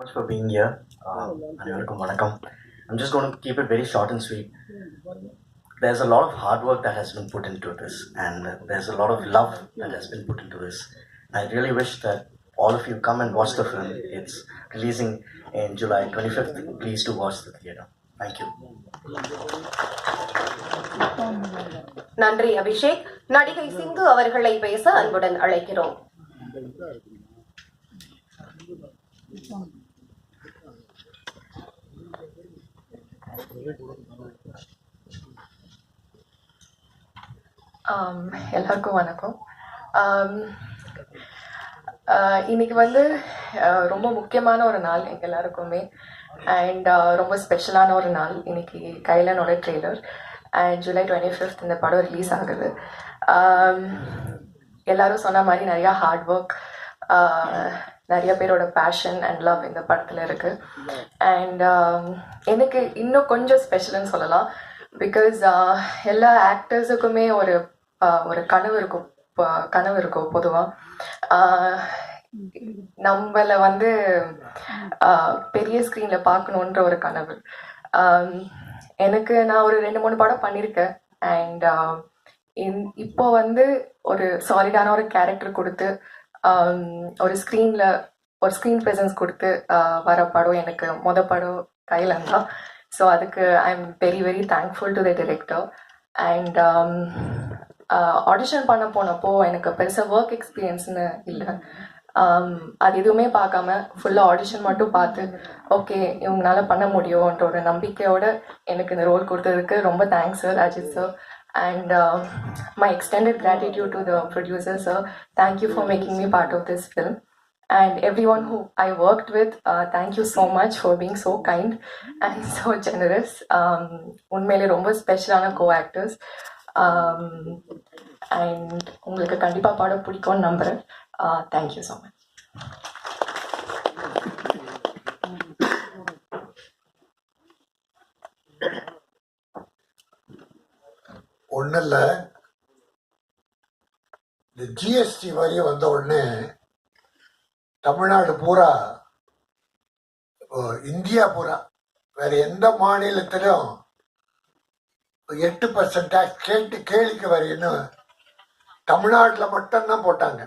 much for being here. Uh, அனைவருக்கும் வணக்கம். I'm just going to keep it very short and sweet. There's a lot of hard work that has been put into this, and there's a lot of love that has been put into this. I really wish that all of you come and watch the film. It's releasing in July 25th. Please do watch the theater. Thank you. நன்றி அபிஷேக் நடிகை சிந்து அவர்களை பேச அன்புடன் அழைக்கிறோம் Um, எல்லாருக்கும் வணக்கம். Um, uh, இன்னைக்கு வந்து uh, ரொம்ப முக்கியமான ஒரு நாள் எங்க எல்லாருக்குமே. அண்ட் uh, ரொம்ப ஸ்பெஷலான ஒரு நாள் இன்னைக்கு கைலனோட trailer and July twenty fifth இந்த படம் ரிலீஸ் ஆகுது. Um, எல்லாரும் சொன்ன மாதிரி நிறையா ஹார்ட் ஒர்க் நிறைய பேரோட பேஷன் அண்ட் லவ் இந்த படத்தில் இருக்குது அண்ட் um, எனக்கு இன்னும் கொஞ்சம் ஸ்பெஷல்னு சொல்லலாம். பிகாஸ் uh, எல்லா ஆக்டர்ஸுக்குமே ஒரு uh, ஒரு கனவு இருக்கும். ப- கனவு இருக்கும் பொதுவாக uh, நம்மளை வந்து பெரிய ஸ்க்ரீனில் பார்க்கணுன்ற ஒரு கனவு. Um, எனக்கு நான் ஒரு ரெண்டு மூணு படம் பண்ணியிருக்கேன் அண்ட் இப்போ வந்து ஒரு சாலிடான ஒரு கேரக்டர் கொடுத்து ஒரு ஸ்க்ரீனில் ஒரு ஸ்க்ரீன் ப்ரெசன்ஸ் கொடுத்து வர படம் எனக்கு மொத படம் கையில் தான் ஸோ அதுக்கு I am very very thankful to the director and audition பண்ண போனப்போ எனக்கு பெருசாக ஒர்க் எக்ஸ்பீரியன்ஸ்னு இல்லை. அது எதுவுமே பார்க்காம ஃபுல்லாக ஆடிஷன் மட்டும் பார்த்து ஓகே இவங்களால பண்ண முடியும்ன்ற ஒரு நம்பிக்கையோட எனக்கு இந்த ரோல் கொடுத்ததுக்கு ரொம்ப thanks sir Ajith sir and uh, my extended gratitude to the producer sir thank you for making me part of this film and everyone who i worked with uh, thank you so much for being so kind and so generous um, உண்மையிலே ரொம்ப ஸ்பெஷலான co actors and உங்களுக்கு கண்டிப்பாக பாடம் பிடிக்கும்னு நம்புகிறேன் thank you so much ஒன்றும் இல்லை இந்த ஜிஎஸ்டி வரி வந்த உடனே தமிழ்நாடு பூரா இந்தியா பூரா வேற எந்த மாநிலத்திலும் எட்டு பர்சன்ட் டேக்ஸ் கேட்டு கேளிக்கை வரின்னு தமிழ்நாட்டில் மட்டும்தான் போட்டாங்க.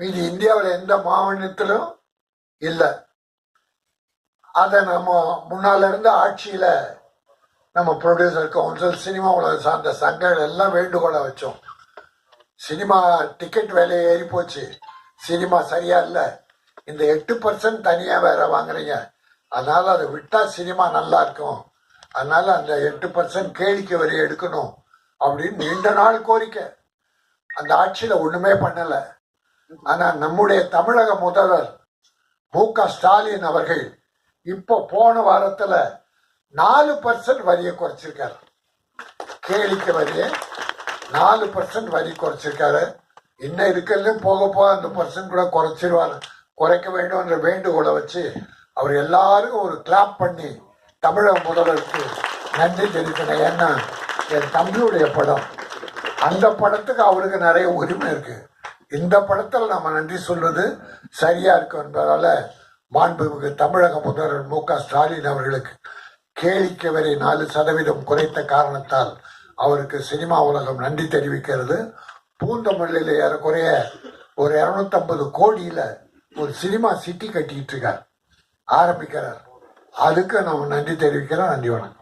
மீதி இந்தியாவில் எந்த மாநிலத்திலும் இல்லை. அதை நம்ம முன்னால இருந்த ஆட்சியில் நம்ம ப்ரொடியூசர் கவுன்சில் சினிமா உலக சார்ந்த சங்கங்கள் எல்லாம் வேண்டுகோளை வச்சோம். சினிமா டிக்கெட் விலை ஏறி போச்சு. சினிமா சரியா இல்லை. இந்த எட்டு பர்சன்ட் தனியாக வேற வாங்குறீங்க. அதனால அதை விட்டால் சினிமா நல்லா இருக்கும். அதனால அந்த எட்டு பர்சன்ட் கேளிக்கை வரி எடுக்கணும் அப்படின்னு நீண்ட நாள் கோரிக்கை. அந்த ஆட்சியில் ஒன்றுமே பண்ணலை. ஆனால் நம்முடைய தமிழக முதல்வர் மு க ஸ்டாலின் அவர்கள் இப்போ போன வாரத்தில் நாலு பர்சன்ட் வரியை குறைச்சிருக்காரு. கேளிக்கை வரியை நாலு பர்சன்ட் வரி குறைச்சிருக்காரு. இன்னும் இருக்கிறதுலையும் போக போக அந்த பர்சன்ட் கூட குறைச்சிருவாரு. குறைக்க வேண்டும்ன்ற வேண்டுகோளை வச்சு அவர் எல்லாருக்கும் ஒரு கிளாப் பண்ணி தமிழக முதல்வருக்கு நன்றி தெரிவிக்கணும். ஏன்னா என் தம்பியுடைய படம் அந்த படத்துக்கு அவருக்கு நிறைய உரிமை இருக்கு. இந்த படத்தில் நம்ம நன்றி சொல்வது சரியா இருக்கும் என்பதால் மாண்புமிகு தமிழக முதல்வர் மு க ஸ்டாலின் அவர்களுக்கு கேளிக்கை வரை நாலு சதவீதம் குறைத்த காரணத்தால் அவருக்கு சினிமா உலகம் நன்றி தெரிவிக்கிறது. பூந்தமல்லையில் ஏறக்குறைய ஒரு இரநூத்தம்பது கோடியில் ஒரு சினிமா சிட்டி கட்டிட்டு இருக்கார். ஆரம்பிக்கிறார். அதுக்கு நம்ம நன்றி தெரிவிக்கிறோம். நன்றி வணக்கம்.